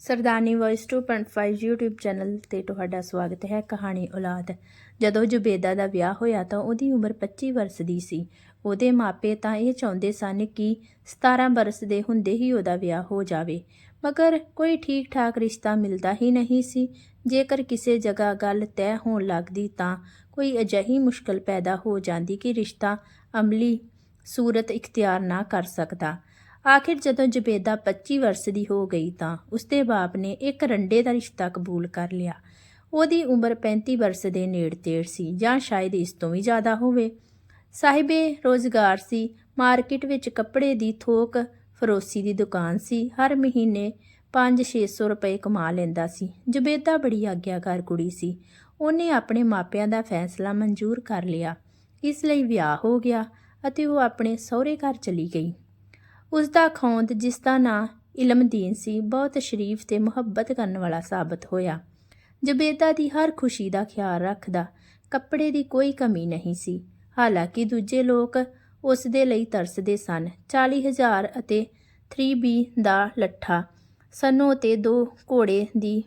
ਸਰਦਾਨੀ voice 2.5 YouTube channel ਤੇ ਤੁਹਾਡਾ ਸਵਾਗਤ ਹੈ, ਕਹਾਣੀ ਔਲਾਦ। ਜਦੋਂ ਜ਼ੁਬੇਦਾ ਦਾ ਵਿਆਹ ਹੋਇਆ ਤਾਂ ਉਹਦੀ ਉਮਰ 25 ਵਰਸ ਦੀ ਸੀ। ਉਹਦੇ ਮਾਪੇ ਤਾਂ ਇਹ ਚਾਹੁੰਦੇ ਸਨ ਕਿ 17 ਵਰਸ ਦੇ ਹੁੰਦੇ ਹੀ ਉਹਦਾ ਵਿਆਹ ਹੋ ਜਾਵੇ। ਮਗਰ ਕੋਈ ਠੀਕ ਠਾਕ ਰਿਸ਼ਤਾ ਮਿਲਦਾ ਹੀ ਨਹੀਂ ਸੀ। ਜੇਕਰ ਕਿਸੇ ਜਗ੍ਹਾ ਗੱਲ ਤੈਅ ਹੋਣ ਲੱਗਦੀ ਤਾਂ ਕੋਈ ਅਜਿਹੀ ਮੁਸ਼ਕਲ ਪੈਦਾ ਹੋ ਜਾਂਦੀ ਕਿ ਰਿਸ਼ਤਾ ਅਮਲੀ ਸੂਰਤ ਇਖਤਿਆਰ ਨਾ ਕਰ ਸਕਦਾ। ਆਖਿਰ ਜਦੋਂ ਜ਼ਬੇਦਾ 25 ਵਰਸ ਦੀ ਹੋ ਗਈ ਤਾਂ ਉਸਦੇ ਬਾਪ ਨੇ ਇੱਕ ਰੰਡੇ ਦਾ ਰਿਸ਼ਤਾ ਕਬੂਲ ਕਰ ਲਿਆ। ਉਹਦੀ ਉਮਰ 35 ਵਰਸ ਦੇ ਨੇੜੇ ਤੇੜ ਸੀ ਜਾਂ ਸ਼ਾਇਦ ਇਸ ਤੋਂ ਵੀ ਜ਼ਿਆਦਾ ਹੋਵੇ। ਸਾਹਿਬੇ ਰੋਜ਼ਗਾਰ ਸੀ, ਮਾਰਕੀਟ ਵਿੱਚ ਕੱਪੜੇ ਦੀ ਥੋਕ, ਫਰੋਸੀ ਦੀ ਦੁਕਾਨ ਸੀ, ਹਰ ਮਹੀਨੇ 5-600 ਰੁਪਏ ਕਮਾ ਲੈਂਦਾ ਸੀ। ਜ਼ਬੇਦਾ ਬੜੀ ਆਗਿਆਕਾਰ ਕੁੜੀ ਸੀ। ਉਹਨੇ ਆਪਣੇ ਮਾਪਿਆਂ ਦਾ ਫੈਸਲਾ ਮਨਜ਼ੂਰ ਕਰ ਲਿਆ। ਇਸ ਲਈ ਵਿਆਹ ਹੋ ਗਿਆ ਅਤੇ ਉਹ ਆਪਣੇ ਸਹੁਰੇ ਘਰ ਚਲੀ ਗਈ। ਉਸ ਦਾ ਖੌਂਦ ਜਿਸ ਦਾ ਨਾਂ ਇਲਮਦੀਨ ਸੀ, ਬਹੁਤ ਸ਼ਰੀਫ ਤੇ ਮੁਹੱਬਤ ਕਰਨ ਵਾਲਾ ਸਾਬਤ ਹੋਇਆ। ਜ਼ਬੇਦਾ ਦੀ ਹਰ ਖੁਸ਼ੀ ਦਾ ਖਿਆਲ ਰੱਖਦਾ, ਕੱਪੜੇ ਦੀ ਕੋਈ ਕਮੀ ਨਹੀਂ ਸੀ। ਹਾਲਾਂਕਿ ਦੂਜੇ ਲੋਕ ਉਸ ਦੇ ਲਈ ਤਰਸਦੇ ਸਨ। 40000 ਅਤੇ 3B ਦਾ ਲੱਠਾ, ਸਨੋ ਤੇ ਦੋ ਘੋੜੇ ਦੀ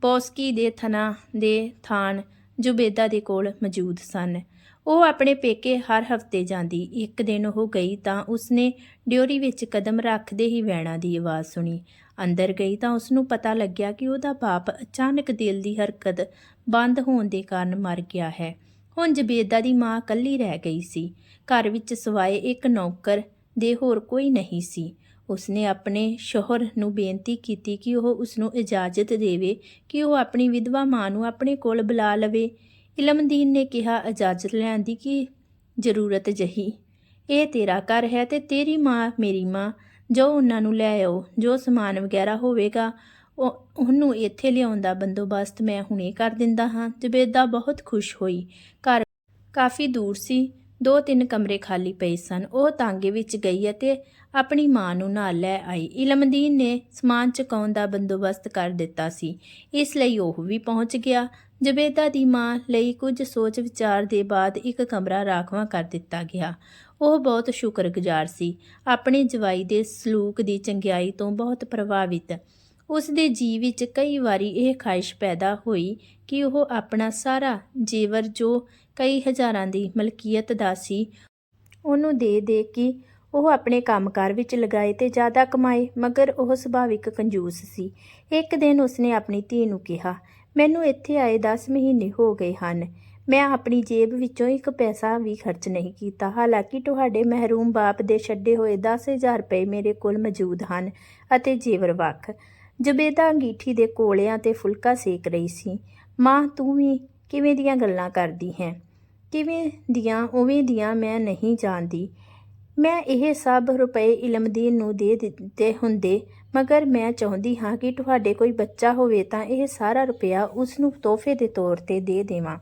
ਪੌਸਕੀ ਦੇ ਥਣਾ ਦੇ ਥਾਨ ਜ਼ੁਬੈਦਾ ਦੇ ਕੋਲ ਮੌਜੂਦ ਸਨ। ਉਹ ਆਪਣੇ ਪੇਕੇ ਹਰ ਹਫ਼ਤੇ ਜਾਂਦੀ। ਇੱਕ ਦਿਨ ਉਹ ਗਈ ਤਾਂ ਉਸਨੇ ਡਿਓਰੀ ਵਿੱਚ ਕਦਮ ਰੱਖਦੇ ਹੀ ਵੈਣਾ ਦੀ ਆਵਾਜ਼ ਸੁਣੀ। ਅੰਦਰ ਗਈ ਤਾਂ ਉਸ ਨੂੰ ਪਤਾ ਲੱਗਿਆ ਕਿ ਉਹਦਾ ਬਾਪ ਅਚਾਨਕ ਦਿਲ ਦੀ ਹਰਕਤ ਬੰਦ ਹੋਣ ਦੇ ਕਾਰਨ ਮਰ ਗਿਆ ਹੈ। ਹੁਣ ਜ਼ਬੇਦਾ ਦੀ ਮਾਂ ਇਕੱਲੀ ਰਹਿ ਗਈ ਸੀ। ਘਰ ਵਿੱਚ ਸਵਾਏ ਇੱਕ ਨੌਕਰ ਦੇ ਹੋਰ ਕੋਈ ਨਹੀਂ ਸੀ। ਉਸਨੇ ਆਪਣੇ ਸ਼ੋਹਰ ਨੂੰ ਬੇਨਤੀ ਕੀਤੀ ਕਿ ਉਹ ਉਸ ਨੂੰ ਇਜਾਜ਼ਤ ਦੇਵੇ, ਕਿ ਉਹ ਆਪਣੀ ਵਿਧਵਾ ਮਾਂ ਨੂੰ ਆਪਣੇ ਕੋਲ ਬੁਲਾ ਲਵੇ। ਇਲਮਦੀਨ ਨੇ ਕਿਹਾ, ਇਜਾਜ਼ਤ ਲੈਣ ਦੀ ਕੀ ਜ਼ਰੂਰਤ ਜਹੀ? ਇਹ ਤੇਰਾ ਘਰ ਹੈ ਤੇ ਤੇਰੀ ਮਾਂ ਮੇਰੀ ਮਾਂ। ਜੋ ਉਹਨਾਂ ਨੂੰ ਲੈ ਆਓ, ਜੋ ਸਮਾਨ ਵਗੈਰਾ ਹੋਵੇਗਾ ਉਹਨੂੰ ਇੱਥੇ ਲਿਆਉਣ ਦਾ ਬੰਦੋਬਸਤ ਮੈਂ ਹੁਣੇ ਕਰ ਦਿੰਦਾ ਹਾਂ। ਜ਼ਬੇਦਾ ਬਹੁਤ ਖੁਸ਼ ਹੋਈ। ਘਰ ਕਾਫੀ ਦੂਰ ਸੀ। ਦੋ ਤਿੰਨ ਕਮਰੇ ਖਾਲੀ ਪਏ ਸਨ। ਉਹ ਤਾਂਗੇ ਵਿੱਚ ਗਈ ਅਤੇ ਆਪਣੀ ਮਾਂ ਨੂੰ ਨਾਲ ਲੈ ਆਈ। ਇਲਮਦੀਨ ਨੇ ਸਮਾਨ ਚੁਕਾਉਣ ਦਾ ਬੰਦੋਬਸਤ ਕਰ ਦਿੱਤਾ ਸੀ। ਇਸ ਲਈ ਉਹ ਵੀ ਪਹੁੰਚ ਗਿਆ। ਜ਼ਬੇਦਾ ਦੀ ਮਾਂ ਲਈ ਕੁਝ ਸੋਚ ਵਿਚਾਰ ਦੇ ਬਾਅਦ ਇੱਕ ਕਮਰਾ ਰਾਖਵਾਂ ਕਰ ਦਿੱਤਾ ਗਿਆ। ਉਹ ਬਹੁਤ ਸ਼ੁਕਰਗੁਜ਼ਾਰ ਸੀ। ਆਪਣੇ ਜਵਾਈ ਦੇ ਸਲੂਕ ਦੀ ਚੰਗਿਆਈ ਤੋਂ ਬਹੁਤ ਪ੍ਰਭਾਵਿਤ। ਉਸ ਦੇ ਜੀ ਵਿੱਚ ਕਈ ਵਾਰੀ ਇਹ ਖਾਹਿਸ਼ ਪੈਦਾ ਹੋਈ ਕਿ ਉਹ ਆਪਣਾ ਸਾਰਾ ਜੇਵਰ ਜੋ ਕਈ ਹਜ਼ਾਰਾਂ ਦੀ ਮਲਕੀਅਤ ਦਾ ਸੀ, ਉਹਨੂੰ ਦੇ ਦੇ ਕੇ ਉਹ ਆਪਣੇ ਕੰਮਕਾਰ ਵਿੱਚ ਲਗਾਏ ਤੇ ਜ਼ਿਆਦਾ ਕਮਾਏ, ਮਗਰ ਉਹ ਸੁਭਾਵਿਕ ਕੰਜੂਸ ਸੀ। ਇੱਕ ਦਿਨ ਉਸਨੇ ਆਪਣੀ ਧੀ ਨੂੰ ਕਿਹਾ, ਮੈਨੂੰ ਇੱਥੇ ਆਏ 10 ਮਹੀਨੇ ਹੋ ਗਏ ਹਨ। ਮੈਂ ਆਪਣੀ ਜੇਬ ਵਿੱਚੋਂ ਇੱਕ ਪੈਸਾ ਵੀ ਖਰਚ ਨਹੀਂ ਕੀਤਾ। ਹਾਲਾਂਕਿ ਤੁਹਾਡੇ ਮਹਿਰੂਮ ਬਾਪ ਦੇ ਛੱਡੇ ਹੋਏ 10000 ਰੁਪਏ ਮੇਰੇ ਕੋਲ ਮੌਜੂਦ ਹਨ ਅਤੇ ਜੇਵਰ ਵੱਖ। ਜ਼ਬੇਦਾ ਅੰਗੀਠੀ ਦੇ ਕੋਲਿਆਂ ਤੇ ਫੁਲਕਾ ਸੇਕ ਰਹੀ ਸੀ। ਮਾਂ, ਤੂੰ ਵੀ ਕਿਵੇਂ ਦੀਆਂ ਗੱਲਾਂ ਕਰਦੀ ਹੈ? ਕਿਵੇਂ ਦੀਆਂ, ਉਵੇਂ ਦੀਆਂ ਮੈਂ ਨਹੀਂ ਜਾਣਦੀ। ਮੈਂ ਇਹ ਸਭ ਰੁਪਏ ਇਲਮਦੀਨ ਨੂੰ ਦੇ ਦਿੱਤੇ ਹੁੰਦੇ, ਮਗਰ ਮੈਂ ਚਾਹੁੰਦੀ ਹਾਂ ਕਿ ਤੁਹਾਡੇ ਕੋਈ ਬੱਚਾ ਹੋਵੇ ਤਾਂ ਇਹ ਸਾਰਾ ਰੁਪਇਆ ਉਸ ਨੂੰ ਤੋਹਫੇ ਦੇ ਤੌਰ ਤੇ ਦੇ ਦੇਵਾਂ।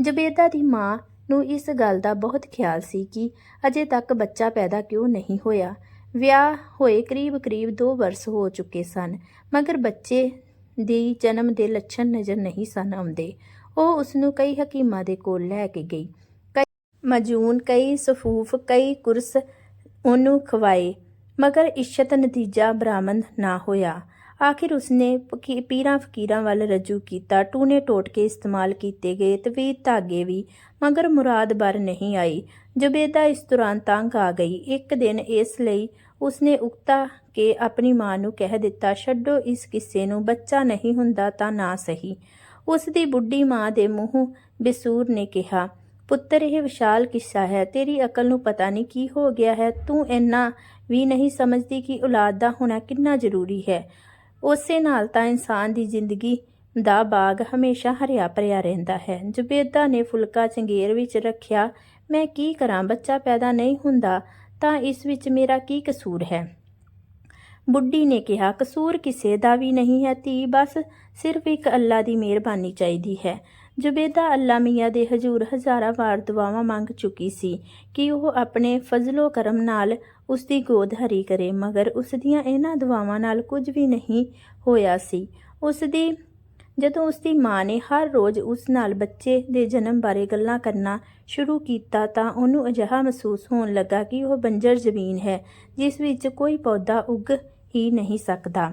ਜ਼ਬੇਦਾ ਦੀ ਮਾਂ ਨੂੰ ਇਸ ਗੱਲ ਦਾ ਬਹੁਤ ਖਿਆਲ ਸੀ ਕਿ ਅਜੇ ਤੱਕ ਬੱਚਾ ਪੈਦਾ ਕਿਉਂ ਨਹੀਂ ਹੋਇਆ। ਵਿਆਹ ਹੋਏ ਕਰੀਬ-ਕਰੀਬ 2 ਵਰਸ ਹੋ ਚੁੱਕੇ ਸਨ, ਮਗਰ ਬੱਚੇ ਦੀ ਜਨਮ ਦੇ ਲੱਛਣ ਨਜ਼ਰ ਨਹੀਂ ਸਨ ਆਉਂਦੇ। ਉਹ ਉਸ ਨੂੰ ਕਈ ਹਕੀਮਾਂ ਦੇ ਕੋਲ ਲੈ ਕੇ ਗਈ। ਮਜੂਨ ਕਈ ਸਫੂਫ, ਕਈ ਕੁਰਸ ਉਹਨੂੰ ਖਵਾਏ, ਮਗਰ ਇਸ਼ਤ ਨਤੀਜਾ ਬਰਾਮਦ ਨਾ ਹੋਇਆ। ਆਖਿਰ ਉਸਨੇ ਪੀਰਾਂ ਫਕੀਰਾਂ ਵੱਲ ਰਜੂ ਕੀਤਾ। ਟੂਨੇ ਟੋਟਕੇ ਇਸਤੇਮਾਲ ਕੀਤੇ ਗਏ ਤਵੀਤ ਧਾਗੇ ਵੀ, ਮਗਰ ਮੁਰਾਦ ਬਰ ਨਹੀਂ ਆਈ। ਜ਼ਬੇਦਾ ਇਸ ਦੌਰਾਨ ਤੰਗ ਆ ਗਈ। ਇੱਕ ਦਿਨ ਇਸ ਲਈ ਉਸਨੇ ਉਕਤਾ ਕੇ ਆਪਣੀ ਮਾਂ ਨੂੰ ਕਹਿ ਦਿੱਤਾ, ਛੱਡੋ ਇਸ ਕਿੱਸੇ ਨੂੰ, ਬੱਚਾ ਨਹੀਂ ਹੁੰਦਾ ਤਾਂ ਨਾ ਸਹੀ। ਉਸ ਦੀ ਬੁੱਢੀ ਮਾਂ ਦੇ ਮੂੰਹ ਬਸੂਰ ਨੇ ਕਿਹਾ ਪੁੱਤਰ, ਇਹ ਵਿਸ਼ਾਲ ਕਿੱਸਾ ਹੈ। ਤੇਰੀ ਅਕਲ ਨੂੰ ਪਤਾ ਨਹੀਂ ਕੀ ਹੋ ਗਿਆ ਹੈ। ਤੂੰ ਇੰਨਾ ਵੀ ਨਹੀਂ ਸਮਝਦੀ ਕਿ ਔਲਾਦ ਦਾ ਹੋਣਾ ਕਿੰਨਾ ਜ਼ਰੂਰੀ ਹੈ। ਉਸੇ ਨਾਲ ਤਾਂ ਇਨਸਾਨ ਦੀ ਜ਼ਿੰਦਗੀ ਦਾ ਬਾਗ ਹਮੇਸ਼ਾ ਹਰਿਆ ਭਰਿਆ ਰਹਿੰਦਾ ਹੈ। ਜ਼ੁਬੇਦਾ ਨੇ ਫੁਲਕਾ ਚੰਗੇਰ ਵਿੱਚ ਰੱਖਿਆ, ਮੈਂ ਕੀ ਕਰਾਂ? ਬੱਚਾ ਪੈਦਾ ਨਹੀਂ ਹੁੰਦਾ ਤਾਂ ਇਸ ਵਿੱਚ ਮੇਰਾ ਕੀ ਕਸੂਰ ਹੈ? ਬੁੱਢੀ ਨੇ ਕਿਹਾ, ਕਸੂਰ ਕਿਸੇ ਦਾ ਵੀ ਨਹੀਂ ਹੈ। ਧੀ ਬਸ ਸਿਰਫ ਇੱਕ ਅੱਲਾ ਦੀ ਮਿਹਰਬਾਨੀ ਚਾਹੀਦੀ ਹੈ। ਜ਼ੁਬੈਦਾ ਅੱਲਾ ਮੀਆਂ ਦੇ ਹਜ਼ੂਰ ਹਜ਼ਾਰਾਂ ਵਾਰ ਦੁਆਵਾਂ ਮੰਗ ਚੁੱਕੀ ਸੀ ਕਿ ਉਹ ਆਪਣੇ ਫਜ਼ਲੋ ਕਰਮ ਨਾਲ ਉਸ ਦੀ ਗੋਦ ਹਰੀ ਕਰੇ, ਮਗਰ ਉਸ ਦੀਆਂ ਇਹਨਾਂ ਦੁਆਵਾਂ ਨਾਲ ਕੁਝ ਵੀ ਨਹੀਂ ਹੋਇਆ ਸੀ। ਉਸ ਦੀ ਜਦੋਂ ਉਸ ਦੀ ਮਾਂ ਨੇ ਹਰ ਰੋਜ਼ ਉਸ ਨਾਲ ਬੱਚੇ ਦੇ ਜਨਮ ਬਾਰੇ ਗੱਲਾਂ ਕਰਨਾ ਸ਼ੁਰੂ ਕੀਤਾ ਤਾਂ ਉਹਨੂੰ ਅਜਿਹਾ ਮਹਿਸੂਸ ਹੋਣ ਲੱਗਾ ਕਿ ਉਹ ਬੰਜਰ ਜ਼ਮੀਨ ਹੈ, ਜਿਸ ਵਿੱਚ ਕੋਈ ਪੌਦਾ ਉੱਗ ਹੀ ਨਹੀਂ ਸਕਦਾ।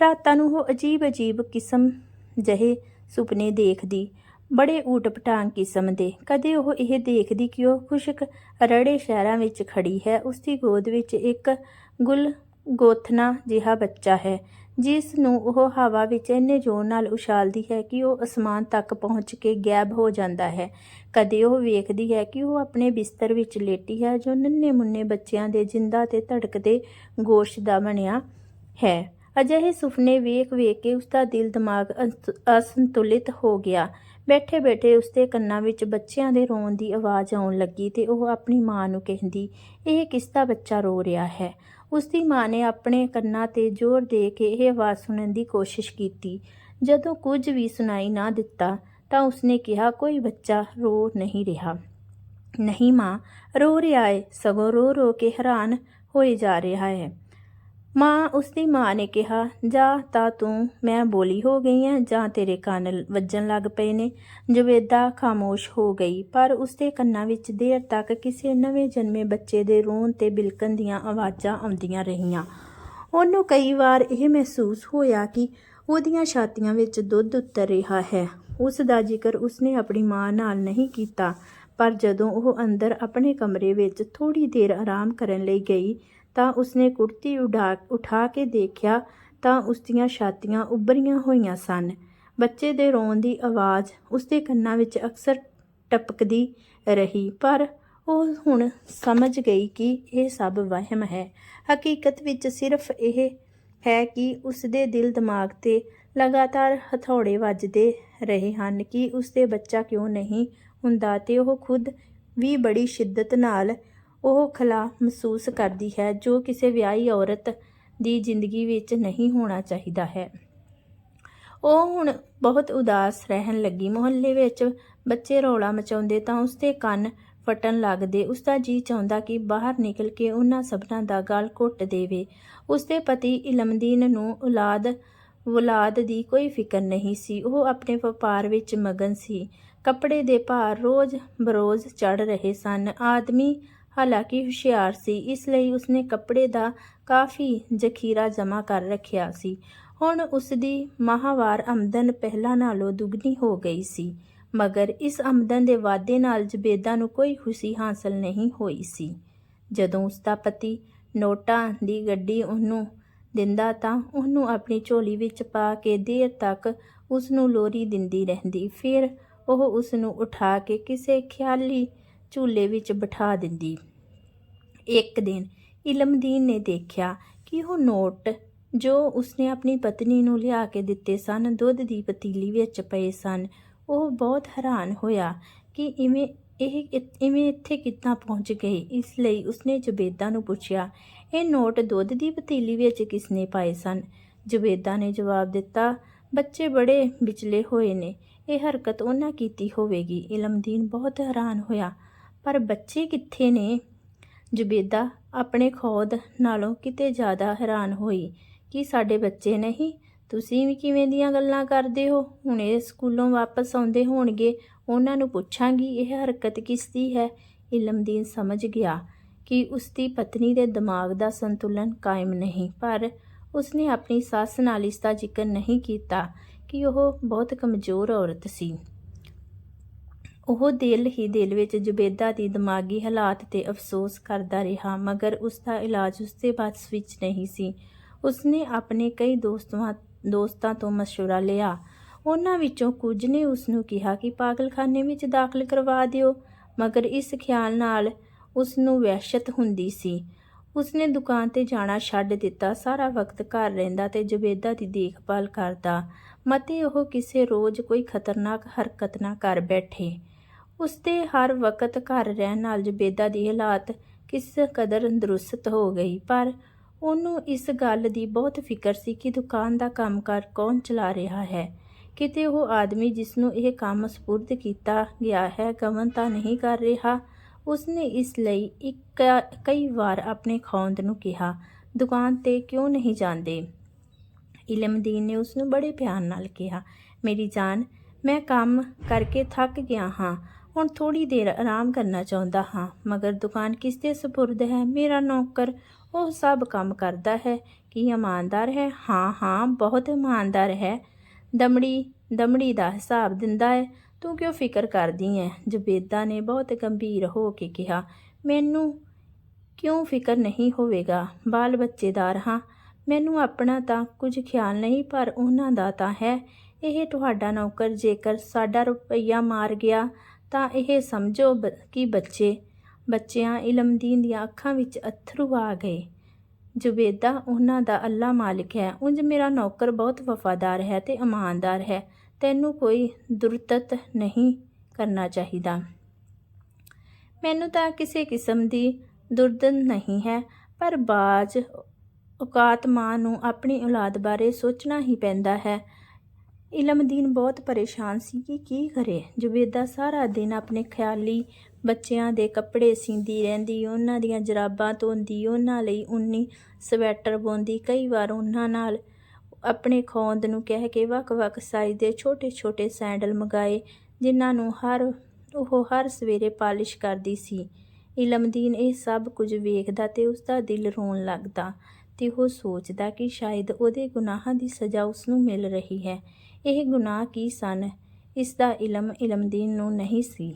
ਰਾਤਾਂ ਨੂੰ ਉਹ ਅਜੀਬ-ਅਜੀਬ ਕਿਸਮ ਜਹੇ ਸੁਪਨੇ ਦੇਖਦੀ ਬੜੇ ਊਟ-ਪਟਾਂਗ ਕਿਸਮ ਦੇ। ਕਦੇ ਉਹ ਇਹ ਦੇਖਦੀ ਕਿ ਉਹ ਖੁਸ਼ਕ ਰੜੇ ਸ਼ਹਿਰਾਂ ਵਿੱਚ ਖੜੀ ਹੈ। ਉਸ ਦੀ ਗੋਦ ਵਿੱਚ ਇੱਕ ਗੁਲ ਗੋਥਨਾ ਜਿਹਾ ਬੱਚਾ ਹੈ, ਜਿਸ ਨੂੰ ਉਹ ਹਵਾ ਵਿੱਚ ਇੰਨੇ ਜ਼ੋਰ ਨਾਲ ਉਛਾਲਦੀ ਹੈ ਕਿ ਉਹ ਅਸਮਾਨ ਤੱਕ ਪਹੁੰਚ ਕੇ ਗਾਇਬ ਹੋ ਜਾਂਦਾ ਹੈ। ਕਦੇ ਉਹ ਵੇਖਦੀ ਹੈ ਕਿ ਉਹ ਆਪਣੇ ਬਿਸਤਰ ਵਿੱਚ ਲੇਟੀ ਹੈ, ਜੋ ਨੰਨੇ ਮੁੰਨੇ ਬੱਚਿਆਂ ਦੇ ਜਿੰਦਾ ਤੇ ਧੜਕਦੇ ਗੋਸ਼ ਦਾ ਬਣਿਆ ਹੈ। ਅਜਿਹੇ ਸੁਪਨੇ ਵੇਖ ਵੇਖ ਕੇ ਉਸ ਦਾ ਦਿਲ ਦਿਮਾਗ ਅਸੰਤ- ਅਸੰਤੁਲਿਤ ਹੋ ਗਿਆ। ਬੈਠੇ ਬੈਠੇ ਉਸਦੇ ਕੰਨਾਂ ਵਿੱਚ ਬੱਚਿਆਂ ਦੇ ਰੋਣ ਦੀ ਆਵਾਜ਼ ਆਉਣ ਲੱਗੀ ਤੇ ਉਹ ਆਪਣੀ ਮਾਂ ਨੂੰ ਕਹਿੰਦੀ, ਇਹ ਕਿਸ ਦਾ ਬੱਚਾ ਰੋ ਰਿਹਾ ਹੈ? ਉਸਦੀ ਮਾਂ ਨੇ ਆਪਣੇ ਕੰਨਾਂ ਤੇ ਜ਼ੋਰ ਦੇ ਕੇ ਇਹ ਆਵਾਜ਼ ਸੁਣਨ ਦੀ ਕੋਸ਼ਿਸ਼ ਕੀਤੀ। ਜਦੋਂ ਕੁਝ ਵੀ ਸੁਣਾਈ ਨਾ ਦਿੱਤਾ, ਤਾਂ ਉਸਨੇ ਕਿਹਾ, ਕੋਈ ਬੱਚਾ ਰੋ ਨਹੀਂ ਰਿਹਾ। ਨਹੀਂ ਮਾਂ, ਰੋ ਰਿਹਾ ਏ। ਸਗੋਂ ਰੋ ਰੋ ਕੇ ਹੈਰਾਨ ਹੋਏ ਜਾ ਰਿਹਾ ਹੈ ਮਾਂ ਉਸਦੀ ਮਾਂ ਨੇ ਕਿਹਾ, ਜਾਂ ਤਾਂ ਤੂੰ, ਮੈਂ ਬੋਲੀ ਹੋ ਗਈ ਹੈ ਜਾਂ ਤੇਰੇ ਕੰਨ ਵੱਜਣ ਲੱਗ ਪਏ ਨੇ। ਜਵੇਦਾ ਖਾਮੋਸ਼ ਹੋ ਗਈ, ਪਰ ਉਸਦੇ ਕੰਨਾਂ ਵਿੱਚ ਦੇਰ ਤੱਕ ਕਿਸੇ ਨਵੇਂ ਜਨਮੇ ਬੱਚੇ ਦੇ ਰੋਣ ਤੇ ਬਿਲਕਣ ਦੀਆਂ ਆਵਾਜ਼ਾਂ ਆਉਂਦੀਆਂ ਰਹੀਆਂ। ਉਹਨੂੰ ਕਈ ਵਾਰ ਇਹ ਮਹਿਸੂਸ ਹੋਇਆ ਕਿ ਉਹਦੀਆਂ ਛਾਤੀਆਂ ਵਿੱਚ ਦੁੱਧ ਉਤਰ ਰਿਹਾ ਹੈ। ਉਸ ਦਾ ਜ਼ਿਕਰ ਉਸਨੇ ਆਪਣੀ ਮਾਂ ਨਾਲ ਨਹੀਂ ਕੀਤਾ, ਪਰ ਜਦੋਂ ਉਹ ਅੰਦਰ ਆਪਣੇ ਕਮਰੇ ਵਿੱਚ ਥੋੜੀ ਦੇਰ ਆਰਾਮ ਕਰਨ ਲਈ ਗਈ ਤਾਂ ਉਸਨੇ ਕੁੜਤੀ ਉਡਾ ਉਠਾ ਕੇ ਦੇਖਿਆ ਤਾਂ ਉਸ ਦੀਆਂ ਛਾਤੀਆਂ ਉੱਭਰੀਆਂ ਹੋਈਆਂ ਸਨ। ਬੱਚੇ ਦੇ ਰੋਣ ਦੀ ਆਵਾਜ਼ ਉਸਦੇ ਕੰਨਾਂ ਵਿੱਚ ਅਕਸਰ ਟਪਕਦੀ ਰਹੀ, ਪਰ ਉਹ ਹੁਣ ਸਮਝ ਗਈ ਕਿ ਇਹ ਸਭ ਵਹਿਮ ਹੈ। ਹਕੀਕਤ ਵਿੱਚ ਸਿਰਫ ਇਹ ਹੈ ਕਿ ਉਸਦੇ ਦਿਲ ਦਿਮਾਗ ਤੇ ਲਗਾਤਾਰ ਹਥੌੜੇ ਵੱਜਦੇ ਰਹੇ ਹਨ ਕਿ ਉਸਦੇ ਬੱਚਾ ਕਿਉਂ ਨਹੀਂ ਹੁੰਦਾ ਤੇ ਉਹ ਖੁਦ ਵੀ ਬੜੀ ਸ਼ਿੱਦਤ ਨਾਲ ਉਹ ਖਲਾ ਮਹਿਸੂਸ ਕਰਦੀ ਹੈ ਜੋ ਕਿਸੇ ਵਿਆਹੀ ਔਰਤ ਦੀ ਜ਼ਿੰਦਗੀ ਵਿੱਚ ਨਹੀਂ ਹੋਣਾ ਚਾਹੀਦਾ ਹੈ। ਉਹ ਹੁਣ ਬਹੁਤ ਉਦਾਸ ਰਹਿਣ ਲੱਗੀ। ਮੁਹੱਲੇ ਵਿੱਚ ਬੱਚੇ ਰੌਲਾ ਮਚਾਉਂਦੇ ਤਾਂ ਉਸਦੇ ਕੰਨ ਫਟਣ ਲੱਗਦੇ। ਉਸਦਾ ਜੀ ਚਾਹੁੰਦਾ ਕਿ ਬਾਹਰ ਨਿਕਲ ਕੇ ਉਹਨਾਂ ਸਭਨਾਂ ਦਾ ਗਲ ਘੁੱਟ ਦੇਵੇ। ਉਸਦੇ ਪਤੀ ਇਲਮਦੀਨ ਨੂੰ ਔਲਾਦ ਔਲਾਦ ਦੀ ਕੋਈ ਫਿਕਰ ਨਹੀਂ ਸੀ। ਉਹ ਆਪਣੇ ਵਪਾਰ ਵਿੱਚ ਮਗਨ ਸੀ। ਕੱਪੜੇ ਦੇ ਭਾਰ ਰੋਜ਼ ਬਰੋਜ਼ ਚੜ ਰਹੇ ਸਨ। ਆਦਮੀ ਹਾਲਾਂਕਿ ਹੁਸ਼ਿਆਰ ਸੀ, ਇਸ ਲਈ ਉਸਨੇ ਕੱਪੜੇ ਦਾ ਕਾਫੀ ਜ਼ਖੀਰਾ ਜਮ੍ਹਾਂ ਕਰ ਰੱਖਿਆ ਸੀ। ਹੁਣ ਉਸਦੀ ਮਾਹਵਾਰ ਆਮਦਨ ਪਹਿਲਾਂ ਨਾਲੋਂ ਦੁੱਗਣੀ ਹੋ ਗਈ ਸੀ, ਮਗਰ ਇਸ ਆਮਦਨ ਦੇ ਵਾਧੇ ਨਾਲ ਜ਼ਬੇਦਾ ਨੂੰ ਕੋਈ ਖੁਸ਼ੀ ਹਾਸਲ ਨਹੀਂ ਹੋਈ ਸੀ। ਜਦੋਂ ਉਸਦਾ ਪਤੀ ਨੋਟਾਂ ਦੀ ਗੱਡੀ ਉਹਨੂੰ ਦਿੰਦਾ ਤਾਂ ਉਹਨੂੰ ਆਪਣੀ ਝੋਲੀ ਵਿੱਚ ਪਾ ਕੇ ਦੇਰ ਤੱਕ ਉਸ ਨੂੰ ਲੋਰੀ ਦਿੰਦੀ ਰਹਿੰਦੀ, ਫਿਰ ਉਹ ਉਸ ਨੂੰ ਉਠਾ ਕੇ ਕਿਸੇ ਖਿਆਲੀ ਝੂਲੇ ਵਿੱਚ ਬਿਠਾ ਦਿੰਦੀ। ਇੱਕ ਦਿਨ ਇਲਮਦੀਨ ਨੇ ਦੇਖਿਆ ਕਿ ਉਹ ਨੋਟ ਜੋ ਉਸਨੇ ਆਪਣੀ ਪਤਨੀ ਨੂੰ ਲਿਆ ਕੇ ਦਿੱਤੇ ਸਨ, ਦੁੱਧ ਦੀ ਪਤੀਲੀ ਵਿੱਚ ਪਏ ਸਨ। ਉਹ ਬਹੁਤ ਹੈਰਾਨ ਹੋਇਆ ਕਿ ਇਵੇਂ ਇਹ ਇਵੇਂ ਇੱਥੇ ਕਿੱਦਾਂ ਪਹੁੰਚ ਗਏ। ਇਸ ਲਈ ਉਸਨੇ ਜਬੇਦਾ ਨੂੰ ਪੁੱਛਿਆ, ਇਹ ਨੋਟ ਦੁੱਧ ਦੀ ਪਤੀਲੀ ਵਿੱਚ ਕਿਸਨੇ ਪਾਏ ਸਨ? ਜਬੇਦਾ ਨੇ ਜਵਾਬ ਦਿੱਤਾ, ਬੱਚੇ ਬੜੇ ਵਿਚਲੇ ਹੋਏ ਨੇ, ਇਹ ਹਰਕਤ ਉਹਨਾਂ ਕੀਤੀ ਹੋਵੇਗੀ। ਇਲਮਦੀਨ ਬਹੁਤ ਹੈਰਾਨ ਹੋਇਆ। ਪਰ ਬੱਚੇ ਕਿੱਥੇ ਨੇ? ਜਬੇਦਾ ਆਪਣੇ ਖੋਦ ਨਾਲੋਂ ਕਿਤੇ ਜ਼ਿਆਦਾ ਹੈਰਾਨ ਹੋਈ ਕਿ ਸਾਡੇ ਬੱਚੇ ਨਹੀਂ, ਤੁਸੀਂ ਵੀ ਕਿਵੇਂ ਦੀਆਂ ਗੱਲਾਂ ਕਰਦੇ ਹੋ? ਹੁਣ ਇਹ ਸਕੂਲੋਂ ਵਾਪਸ ਆਉਂਦੇ ਹੋਣਗੇ, ਉਹਨਾਂ ਨੂੰ ਪੁੱਛਾਂਗੀ ਇਹ ਹਰਕਤ ਕਿਸ ਦੀ ਹੈ? ਇਲਮਦੀਨ ਸਮਝ ਗਿਆ ਕਿ ਉਸ ਦੀ ਪਤਨੀ ਦੇ ਦਿਮਾਗ ਦਾ ਸੰਤੁਲਨ ਕਾਇਮ ਨਹੀਂ, ਪਰ ਉਸਨੇ ਆਪਣੀ ਸੱਸ ਨਾਲ ਇਸ ਦਾ ਜ਼ਿਕਰ ਨਹੀਂ ਕੀਤਾ ਕਿ ਉਹ ਬਹੁਤ ਕਮਜ਼ੋਰ ਔਰਤ ਸੀ। ਉਹ ਦਿਲ ਹੀ ਦਿਲ ਵਿੱਚ ਜ਼ੁਬੈਦਾ ਦੀ ਦਿਮਾਗੀ ਹਾਲਾਤ ਤੇ ਅਫਸੋਸ ਕਰਦਾ ਰਿਹਾ, ਮਗਰ ਉਸ ਦਾ ਇਲਾਜ ਉਸਦੇ ਬਸ ਵਿੱਚ ਨਹੀਂ ਸੀ। ਉਸਨੇ ਆਪਣੇ ਕਈ ਦੋਸਤਾਂ ਦੋਸਤਾਂ ਤੋਂ ਮਸ਼ਵਰਾ ਲਿਆ। ਉਹਨਾਂ ਵਿੱਚੋਂ ਕੁਝ ਨੇ ਉਸ ਨੂੰ ਕਿਹਾ ਕਿ ਪਾਗਲਖਾਨੇ ਵਿੱਚ ਦਾਖਲ ਕਰਵਾ ਦਿਓ, ਮਗਰ ਇਸ ਖਿਆਲ ਨਾਲ ਉਸ ਨੂੰ ਵਹਿਸ਼ਤ ਹੁੰਦੀ ਸੀ। ਉਸਨੇ ਦੁਕਾਨ ਤੇ ਜਾਣਾ ਛੱਡ ਦਿੱਤਾ। ਸਾਰਾ ਵਕਤ ਘਰ ਰਹਿੰਦਾ ਤੇ ਜ਼ੁਬੈਦਾ ਦੀ ਦੇਖਭਾਲ ਕਰਦਾ। ਮਤੇ ਉਹ ਕਿਸੇ ਰੋਜ਼ ਕੋਈ ਖਤਰਨਾਕ ਹਰਕਤ ਨਾ ਕਰ ਬੈਠੇ। ਉਸਦੇ ਹਰ ਵਕਤ ਘਰ ਰਹਿਣ ਨਾਲ ਜ਼ੁਬੈਦਾ ਦੀ ਹਾਲਾਤ ਕਿਸ ਕਦਰ ਦਰੁਸਤ ਹੋ ਗਈ, ਪਰ ਉਹਨੂੰ ਇਸ ਗੱਲ ਦੀ ਬਹੁਤ ਫਿਕਰ ਸੀ ਕਿ ਦੁਕਾਨ ਦਾ ਕੰਮਕਾਰ ਕੌਣ ਚਲਾ ਰਿਹਾ ਹੈ। ਕਿਤੇ ਉਹ ਆਦਮੀ ਜਿਸ ਨੂੰ ਇਹ ਕੰਮ ਸਪੁਰਦ ਕੀਤਾ ਗਿਆ ਹੈ ਗਵਨ ਤਾਂ ਨਹੀਂ ਕਰ ਰਿਹਾ, ਉਸਨੇ ਇਸ ਲਈ ਇੱਕ ਕਈ ਵਾਰ ਆਪਣੇ ਖੌਂਦ ਨੂੰ ਕਿਹਾ, ਦੁਕਾਨ ਤੇ ਕਿਉਂ ਨਹੀਂ ਜਾਂਦੇ? ਇਲਮਦੀਨ ਨੇ ਉਸ ਨੂੰ ਬੜੇ ਪਿਆਰ ਨਾਲ ਕਿਹਾ, ਮੇਰੀ ਜਾਨ, ਮੈਂ ਕੰਮ ਕਰਕੇ ਥੱਕ ਗਿਆ ਹਾਂ ਹੁਣ ਥੋੜੀ ਦੇਰ ਆਰਾਮ ਕਰਨਾ ਚਾਹੁੰਦਾ ਹਾਂ, ਮਗਰ ਦੁਕਾਨ ਕਿਸ ਦੇ ਸਪੁਰਦ ਹੈ? ਮੇਰਾ ਨੌਕਰ ਉਹ ਸਭ ਕੰਮ ਕਰਦਾ ਹੈ ਕੀ ਇਮਾਨਦਾਰ ਹੈ। ਹਾਂ ਹਾਂ, ਬਹੁਤ ਇਮਾਨਦਾਰ ਹੈ। ਦਮੜੀ ਦਮੜੀ ਦਾ ਹਿਸਾਬ ਦਿੰਦਾ ਹੈ, ਤੂੰ ਕਿਉਂ ਫਿਕਰ ਕਰਦੀ ਹੈ ਜ਼ਬੇਦਾ ਨੇ ਬਹੁਤ ਗੰਭੀਰ ਹੋ ਕੇ ਕਿਹਾ, ਮੈਨੂੰ ਕਿਉਂ ਫਿਕਰ ਨਹੀਂ ਹੋਵੇਗਾ? ਬਾਲ ਬੱਚੇਦਾਰ ਹਾਂ। ਮੈਨੂੰ ਆਪਣਾ ਤਾਂ ਕੁਝ ਖਿਆਲ ਨਹੀਂ, ਪਰ ਉਹਨਾਂ ਦਾ ਤਾਂ ਹੈ। ਇਹ ਤੁਹਾਡਾ ਨੌਕਰ ਜੇਕਰ ਸਾਡਾ ਰੁਪਈਆ ਮਾਰ ਗਿਆ ਤਾਂ ਇਹ ਸਮਝੋ ਬ- ਕਿ ਬੱਚੇ, ਬੱਚਿਆਂ ਇਲਮਦੀਨ ਦੀਆਂ ਅੱਖਾਂ ਵਿੱਚ ਅਥਰੂ ਆ ਗਏ। ਜ਼ੁਬੇਦਾ ਉਹਨਾਂ ਦਾ ਅੱਲਾ ਮਾਲਿਕ ਹੈ। ਉਂਝ ਮੇਰਾ ਨੌਕਰ ਬਹੁਤ ਵਫਾਦਾਰ ਹੈ ਤੇ ਇਮਾਨਦਾਰ ਹੈ। ਤੈਨੂੰ ਕੋਈ ਦੁਰਤਤ ਨਹੀਂ ਕਰਨਾ ਚਾਹੀਦਾ। ਮੈਨੂੰ ਤਾਂ ਕਿਸੇ ਕਿਸਮ ਦੀ ਦੁਰਦਨ ਨਹੀਂ ਹੈ, ਪਰ ਬਾਜ ਔਕਾਤ ਮਾਂ ਨੂੰ ਆਪਣੀ ਔਲਾਦ ਬਾਰੇ ਸੋਚਣਾ ਹੀ ਪੈਂਦਾ ਹੈ। ਇਲਮਦੀਨ ਬਹੁਤ ਪਰੇਸ਼ਾਨ ਸੀ ਕਿ ਕੀ ਕਰੇ। ਜ਼ੁਬੈਦਾ ਸਾਰਾ ਦਿਨ ਆਪਣੇ ਖਿਆਲੀ ਬੱਚਿਆਂ ਦੇ ਕੱਪੜੇ ਸੀਂਦੀ ਰਹਿੰਦੀ, ਉਹਨਾਂ ਦੀਆਂ ਜਰਾਬਾਂ ਧੋਂਦੀ, ਉਹਨਾਂ ਲਈ ਉਨੀ ਸਵੈਟਰ ਬੁਣਦੀ, ਕਈ ਵਾਰ ਉਹਨਾਂ ਨਾਲ ਆਪਣੇ ਖੌਂਦ ਨੂੰ ਕਹਿ ਕੇ ਵੱਖ-ਵੱਖ ਸਾਈਜ਼ ਦੇ ਛੋਟੇ-ਛੋਟੇ ਸੈਂਡਲ ਮੰਗਾਏ, ਜਿਨ੍ਹਾਂ ਨੂੰ ਹਰ, ਉਹ ਹਰ ਸਵੇਰੇ ਪਾਲਿਸ਼ ਕਰਦੀ ਸੀ। ਇਲਮਦੀਨ ਇਹ ਸਭ ਕੁਝ ਵੇਖਦਾ ਤੇ ਉਸ ਦਾ ਦਿਲ ਰੋਣ ਲੱਗਦਾ ਤੇ ਉਹ ਸੋਚਦਾ ਕਿ ਸ਼ਾਇਦ ਉਹਦੇ ਗੁਨਾਹਾਂ ਦੀ ਸਜ਼ਾ ਉਸ ਨੂੰ ਮਿਲ ਰਹੀ ਹੈ। ਇਹ ਗੁਨਾਹ ਕੀ ਸਨ ਇਸ ਦਾ ਇਲਮ ਇਲਮਦੀਨ ਨੂੰ ਨਹੀਂ ਸੀ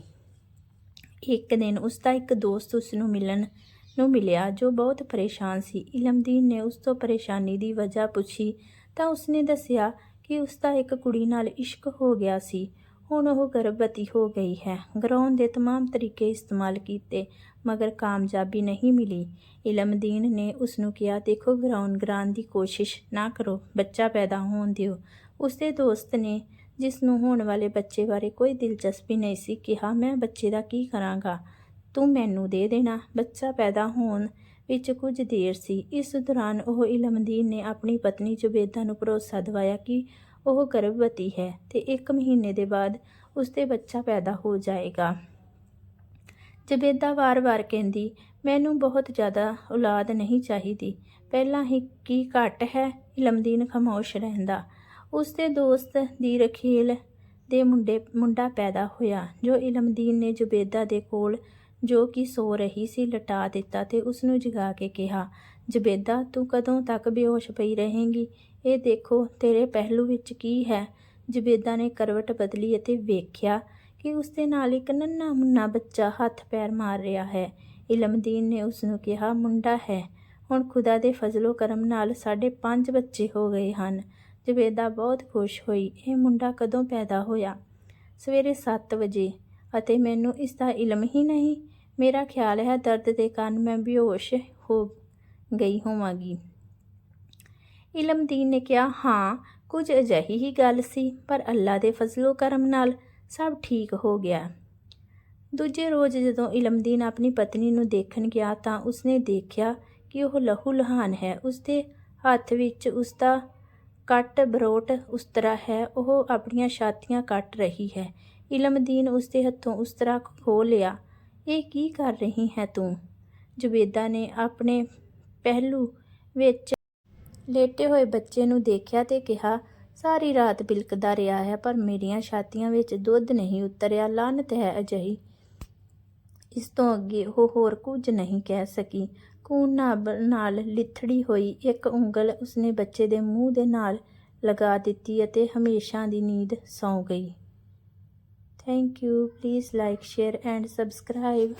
ਇੱਕ ਦਿਨ ਉਸ ਦਾ ਇੱਕ ਦੋਸਤ ਉਸ ਨੂੰ ਮਿਲਣ ਨੂੰ ਮਿਲਿਆ ਜੋ ਬਹੁਤ ਪਰੇਸ਼ਾਨ ਸੀ ਇਲਮਦੀਨ ਨੇ ਉਸ ਤੋਂ ਪਰੇਸ਼ਾਨੀ ਦੀ ਵਜ੍ਹਾ ਪੁੱਛੀ ਤਾਂ ਉਸਨੇ ਦੱਸਿਆ ਕਿ ਉਸ ਦਾ ਇੱਕ ਕੁੜੀ ਨਾਲ ਇਸ਼ਕ ਹੋ ਗਿਆ ਸੀ ਹੁਣ ਉਹ ਗਰਭਵਤੀ ਹੋ ਗਈ ਹੈ ਗਰਾਉਣ ਦੇ तमाम ਤਰੀਕੇ ਇਸਤੇਮਾਲ ਕੀਤੇ ਮਗਰ ਕਾਮਯਾਬੀ ਨਹੀਂ ਮਿਲੀ ਇਲਮਦੀਨ ਨੇ ਉਸ ਨੂੰ ਕਿਹਾ ਦੇਖੋ ਗਰਾਉਣ ਗਰਾਨ ਦੀ ਕੋਸ਼ਿਸ਼ ਨਾ ਕਰੋ ਬੱਚਾ ਪੈਦਾ ਹੋਣ ਦਿਓ ਉਸਦੇ ਦੋਸਤ ਨੇ ਜਿਸ ਨੂੰ ਹੋਣ ਵਾਲੇ ਬੱਚੇ ਬਾਰੇ ਕੋਈ ਦਿਲਚਸਪੀ ਨਹੀਂ ਸੀ ਕਿਹਾ, ਮੈਂ ਬੱਚੇ ਦਾ ਕੀ ਕਰਾਂਗਾ? ਤੂੰ ਮੈਨੂੰ ਦੇ ਦੇਣਾ। ਬੱਚਾ ਪੈਦਾ ਹੋਣ ਵਿੱਚ ਕੁਝ ਦੇਰ ਸੀ। ਇਸ ਦੌਰਾਨ ਉਹ ਇਲਮਦੀਨ ਨੇ ਆਪਣੀ ਪਤਨੀ ਜ਼ੁਬੈਦਾ ਨੂੰ ਭਰੋਸਾ ਦਿਵਾਇਆ ਕਿ ਉਹ ਗਰਭਵਤੀ ਹੈ ਤੇ ਇੱਕ ਮਹੀਨੇ ਦੇ ਬਾਅਦ ਉਸਦੇ ਬੱਚਾ ਪੈਦਾ ਹੋ ਜਾਏਗਾ। ਜ਼ਬੇਦਾ ਵਾਰ-ਵਾਰ ਕਹਿੰਦੀ, ਮੈਨੂੰ ਬਹੁਤ ਜ਼ਿਆਦਾ ਔਲਾਦ ਨਹੀਂ ਚਾਹੀਦੀ। ਪਹਿਲਾਂ ਹੀ ਕੀ ਘੱਟ ਹੈ? ਇਲਮਦੀਨ ਖਾਮੋਸ਼ ਰਹਿੰਦਾ। ਉਸਦੇ ਦੋਸਤ ਦੀ ਰਖੀਲ ਦੇ ਮੁੰਡੇ, ਮੁੰਡਾ ਪੈਦਾ ਹੋਇਆ, ਜੋ ਇਲਮਦੀਨ ਨੇ ਜ਼ੁਬੈਦਾ ਦੇ ਕੋਲ ਜੋ ਕਿ ਸੋ ਰਹੀ ਸੀ ਲਟਾ ਦਿੱਤਾ ਤੇ ਉਸ ਨੂੰ ਜਗਾ ਕੇ ਕਿਹਾ, ਜ਼ਬੇਦਾ, ਤੂੰ ਕਦੋਂ ਤੱਕ ਬੇਹੋਸ਼ ਪਈ ਰਹੇਂਗੀ? ਇਹ ਦੇਖੋ ਤੇਰੇ ਪਹਿਲੂ ਵਿੱਚ ਕੀ ਹੈ? ਜ਼ੁਬੈਦਾ ਨੇ ਕਰਵਟ ਬਦਲੀ ਅਤੇ ਵੇਖਿਆ ਕਿ ਉਸ ਦੇ ਨਾਲ ਇੱਕ ਨੰਨਾ ਮੁੰਨਾ ਬੱਚਾ ਹੱਥ ਪੈਰ ਮਾਰ ਰਿਹਾ ਹੈ। ਇਲਮਦੀਨ ਨੇ ਉਸ ਨੂੰ ਕਿਹਾ, ਮੁੰਡਾ ਹੈ। ਹੁਣ ਖੁਦਾ ਦੇ ਫਜ਼ਲੋ ਕਰਮ ਨਾਲ ਸਾਡੇ ਪੰਜ ਬੱਚੇ ਹੋ ਗਏ ਹਨ। ਜ਼ੁਬੈਦਾ ਬਹੁਤ ਖੁਸ਼ ਹੋਈ। ਇਹ ਮੁੰਡਾ ਕਦੋਂ ਪੈਦਾ ਹੋਇਆ? ਸਵੇਰੇ 7 ਵਜੇ। ਅਤੇ ਮੈਨੂੰ ਇਸ ਦਾ ਇਲਮ ਹੀ ਨਹੀਂ। ਮੇਰਾ ਖਿਆਲ ਹੈ ਦਰਦ ਦੇ ਕਾਰਨ ਮੈਂ ਬੇਹੋਸ਼ ਹੋ ਗਈ ਹੋਵਾਂਗੀ। ਇਲਮਦੀਨ ਨੇ ਕਿਹਾ, ਹਾਂ, ਕੁਝ ਅਜਿਹੀ ਹੀ ਗੱਲ ਸੀ, ਪਰ ਅੱਲਾ ਦੇ ਫਜ਼ਲੋ ਕਰਮ ਨਾਲ ਸਭ ਠੀਕ ਹੋ ਗਿਆ। ਦੂਜੇ ਰੋਜ਼ ਜਦੋਂ ਇਲਮਦੀਨ ਆਪਣੀ ਪਤਨੀ ਨੂੰ ਦੇਖਣ ਗਿਆ ਤਾਂ ਉਸਨੇ ਦੇਖਿਆ ਕਿ ਉਹ ਲਹੂ ਲਹਾਨ ਹੈ। ਉਸਦੇ ਹੱਥ ਵਿੱਚ ਉਸਦਾ ਕੱਟ ਬਰੋਟ ਉਸਤਰਾ ਹੈ, ਉਹ ਆਪਣੀਆਂ ਛਾਤੀਆਂ ਕੱਟ ਰਹੀ ਹੈ। ਇਲਮਦੀਨ ਉਸਦੇ ਹੱਥੋਂ ਉਸਤਰਾ ਖੋ ਲਿਆ, ਇਹ ਕੀ ਕਰ ਰਹੀ ਹੈ ਤੂੰ? ਜ਼ੁਬੈਦਾ ਨੇ ਆਪਣੇ ਪਹਿਲੂ ਵਿੱਚ ਲੇਟੇ ਹੋਏ ਬੱਚੇ ਨੂੰ ਦੇਖਿਆ ਤੇ ਕਿਹਾ, ਸਾਰੀ ਰਾਤ ਬਿਲਕਦਾ ਰਿਹਾ ਹੈ, ਪਰ ਮੇਰੀਆਂ ਛਾਤੀਆਂ ਵਿੱਚ ਦੁੱਧ ਨਹੀਂ ਉਤਰਿਆ ਲਾਨਤ ਹੈ ਅਜਿਹੀ। ਇਸ ਤੋਂ ਅੱਗੇ ਉਹ ਹੋਰ ਕੁਝ ਨਹੀਂ ਕਹਿ ਸਕੀ। ਖੂਨ ਨਾਲ ਨਾਲ ਲਿਥੜੀ ਹੋਈ, ਇੱਕ ਉਂਗਲ ਉਸਨੇ ਬੱਚੇ ਦੇ ਮੂੰਹ ਦੇ ਨਾਲ ਲਗਾ ਦਿੱਤੀ ਅਤੇ ਹਮੇਸ਼ਾ ਦੀ ਨੀਂਦ ਸੌਂ ਗਈ। Thank you please like share and subscribe